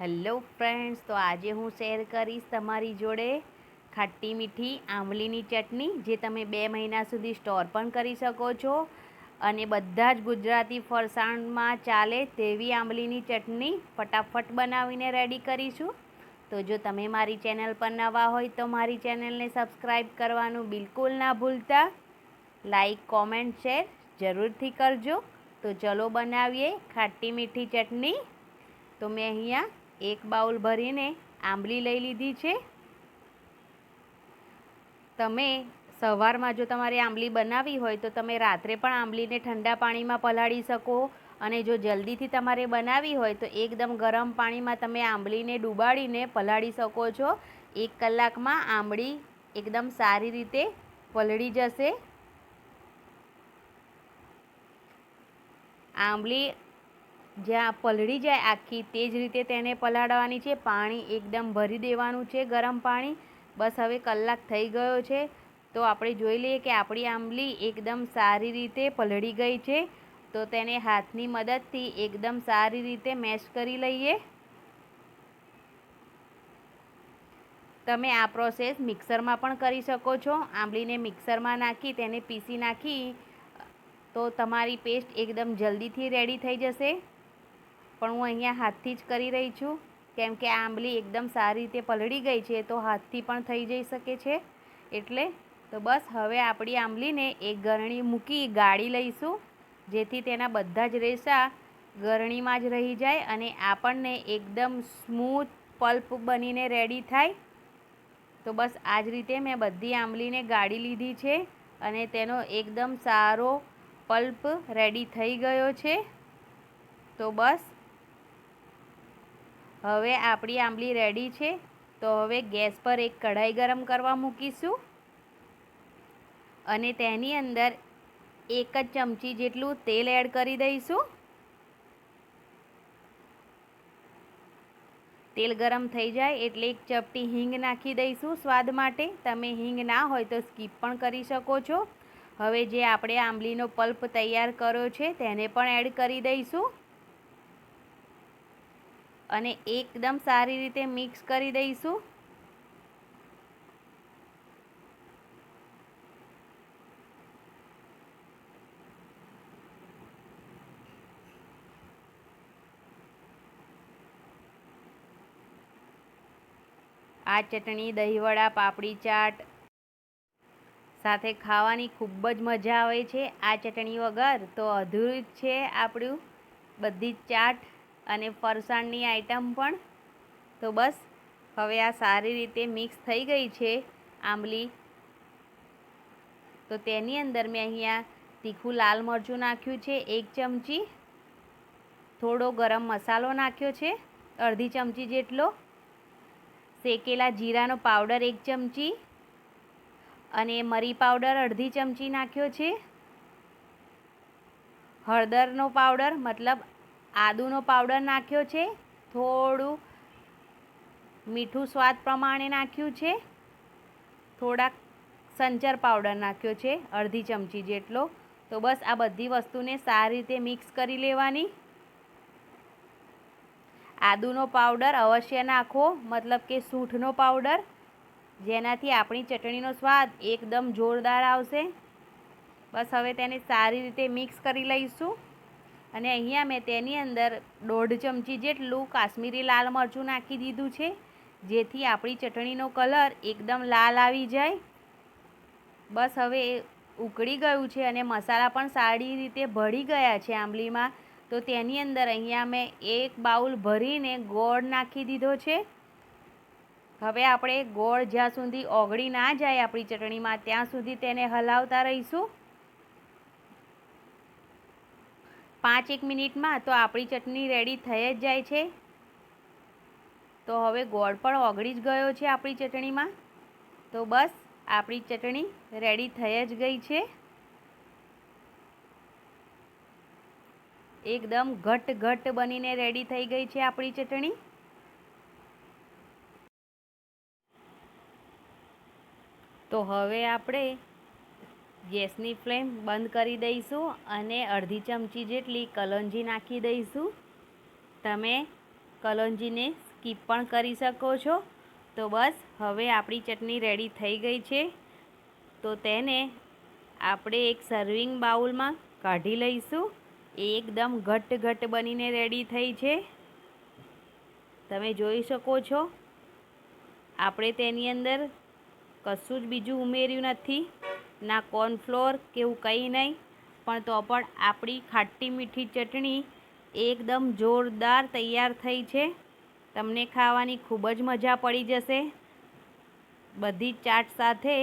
Hello friends, તો આજે હું શેર કરીશ તમારી જોડે ખાટી મીઠી આંબલીની ચટણી, જે તમે બે મહિના સુધી સ્ટોર પણ કરી શકો છો. અને બધા જ ગુજરાતી ફરસાણમાં ચાલે તેવી આંબલીની ચટણી ફટાફટ બનાવીને રેડી કરીશું. તો જો તમે મારી ચેનલ પર નવા હોય તો મારી ચેનલને સબસ્ક્રાઈબ કરવાનું બિલકુલ ના ભૂલતા. લાઈક કોમેન્ટ શેર જરૂરથી કરજો. તો ચલો બનાવીએ ખાટી મીઠી ચટણી. તો મેં અહીંયા એક બાઉલ ભરીને આંબલી લઈ લીધી છે. તમે સવારમાં જો તમારે આંબલી બનાવવી હોય તો તમે રાત્રે પણ આંબલીને ઠંડા પાણીમાં પલાળી શકો અને જો જલ્દીથી તમારે બનાવવી હોય તો એકદમ ગરમ પાણીમાં તમે આંબલીને ડૂબાડીને પલાળી શકો છો. એક કલાકમાં આંબળી એકદમ સારી રીતે પલળી જશે. આંબલી જ્યાં પલળી જાય આખી, તે જ રીતે તેને પલાળવાની છે. પાણી એકદમ ભરી દેવાનું છે ગરમ પાણી. બસ હવે કલાક થઈ ગયો છે. તો આપણે જોઈ લઈએ કે આપણી આંબલી એકદમ સારી રીતે પલળી ગઈ છે. તો તેને હાથની મદદથી એકદમ સારી રીતે મેશ કરી લઈએ. તમે આ પ્રોસેસ મિક્સરમાં પણ કરી શકો છો. આંબલીને મિક્સરમાં નાખી, તેને પીસી નાખી, તો તમારી પેસ્ટ એકદમ જલ્દીથી રેડી થઈ જશે. પણ હું અહીંયા હાથથી જ કરી રહી છું. કેમ કે આંબલી એકદમ સારી રીતે પલળી ગઈ છે, તો હાથથી પણ થઈ જઈ શકે છે. એટલે તો બસ હવે આપણી આંબલીને એક ગરણી મૂકી ગાળી લઈશું, જેથી તેના બધા જ રેસા ગરણીમાં જ રહી જાય અને આપણને એકદમ સ્મૂથ પલ્પ બનીને રેડી થાય. તો બસ આ જ રીતે મેં બધી આંબલીને ગાળી લીધી છે અને તેનો એકદમ સારો પલ્પ રેડી થઈ ગયો છે. તો બસ હવે આપણી આંબલી રેડી છે. તો હવે ગેસ પર એક કઢાઈ ગરમ કરવા મૂકીશું. અને તેની અંદર એક જ ચમચી જેટલું તેલ એડ કરી દઈશું. તેલ ગરમ થઈ જાય એટલે એક ચપટી હિંગ નાખી દઈશું સ્વાદ માટે. તમે હિંગ ના હોય તો સ્કીપ પણ કરી શકો છો. હવે જે આપણે આંબલીનો પલ્પ તૈયાર કર્યો છે તેને પણ એડ કરી દઈશું. અને એકદમ સારી રીતે મિક્સ કરી દઈશું. આ ચટણી, દહીંવડા, પાપડી ચાટ સાથે ખાવાની ખૂબ જ મજા આવે છે. આ ચટણી વગર તો અધૂરું જ છે આપણું બધી જ ચાટ. અને ફરસાણની આઈટમ પણ. તો બસ, હવે આ સારી રીતે મિક્સ થઈ ગઈ છે આંબલી. તો તેની અંદર મેં અહીંયા તીખું લાલ મરચું નાખ્યું છે, એક ચમચી. થોડો ગરમ મસાલો નાખ્યો છે, અડધી ચમચી જેટલો. શેકેલા જીરાનો પાવડર એક ચમચી. અને મરી પાવડર અડધી ચમચી નાખ્યો છે. હળદરનો પાવડર મતલબ આદુનો પાવડર નાખ્યો છે, થોડું મીઠું સ્વાદ પ્રમાણે નાખ્યું છે, થોડાક સંચર પાવડર નાખ્યો છે, અડધી ચમચી જેટલો. તો બસ આ બધી વસ્તુને સારી રીતે મિક્સ કરી લેવાની. આદુનો પાવડર અવશ્ય નાખો, મતલબ કે સૂંઠનો પાવડર જેનાથી આપણી ચટણીનો સ્વાદ એકદમ જોરદાર આવશે. બસ હવે તેને સારી રીતે મિક્સ કરી લઈશું. અને અહીંયા મેં તેની અંદર દોઢ ચમચી જેટલું કાશ્મીરી લાલ મરચું નાખી દીધું છે. જેથી આપણી ચટણીનો કલર એકદમ લાલ આવી જાય. બસ હવે ઉકળી ગયું છે અને મસાલા પણ સારી રીતે ભળી ગયા છે આંબલીમાં. તો તેની અંદર અહીંયા મેં એક બાઉલ ભરીને ગોળ નાખી દીધો છે. હવે આપણે ગોળ જ્યાં સુધી ઓગળી ના જાય આપણી ચટણીમાં, ત્યાં સુધી તેને હલાવતા રહીશું. પાંચ એક મિનિટમાં તો આપણી ચટણી રેડી થઈ જ જાય છે. તો હવે ગોળ પણ ઓગળી જ ગયો છે આપણી ચટણીમાં. તો બસ, આપણી ચટણી રેડી થઈ જ ગઈ છે. એકદમ ઘટ ઘટ બનીને રેડી થઈ ગઈ છે આપણી ચટણી. તો હવે આપણે ગેસની ફ્લેમ બંધ કરી દઈશું અને અડધી ચમચી જેટલી કલોંજી નાખી દઈશું. તમે કલોંજીને સ્કીપ પણ કરી શકો છો. તો બસ, હવે આપણી ચટણી રેડી થઈ ગઈ છે. તો તેને આપણે એક સર્વિંગ બાઉલમાં કાઢી લઈશું. એકદમ ઘટ ઘટ બનીને રેડી થઈ છે. તમે જોઈ શકો છો. આપણે તેની અંદર કશું જ બીજું ઉમેર્યું નથી. ના કોર્નફ્લોર કે એવું કંઈ નહીં, પણ તો પણ આપણી ખાટી મીઠી ચટણી એકદમ જોરદાર તૈયાર થઈ છે. તમને ખાવાની ખૂબ જ મજા પડી જશે. બધી ચાટ સાથે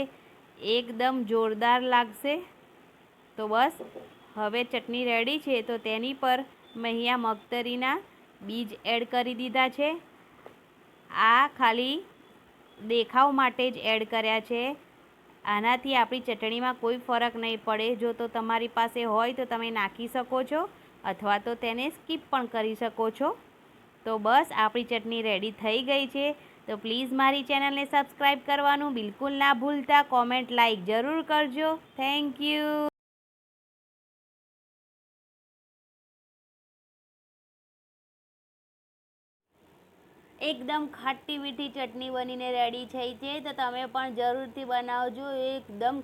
એકદમ જોરદાર લાગશે. તો બસ, હવે ચટણી રેડી છે તો તેની પર મેં અહીંયા મગતરીના બીજ એડ કરી દીધા છે. આ ખાલી દેખાવ માટે જ એડ કર્યા છે. આનાથી આપણી ચટણીમાં કોઈ ફરક નહીં પડે. જો તો તમારી પાસે હોય તો તમે નાખી શકો છો અથવા તો તેને સ્કીપ પણ કરી શકો છો. તો બસ, આપણી ચટણી રેડી થઈ ગઈ છે. તો પ્લીઝ મારી ચેનલને સબસ્ક્રાઈબ કરવાનું બિલકુલ ના ભૂલતા. કોમેન્ટ, લાઈક જરૂર કરજો. Thank you. એકદમ ખાટી મીઠી ચટણી બનીને રેડી થઈ છે તો તમે પણ જરૂરથી બનાવજો. એકદમ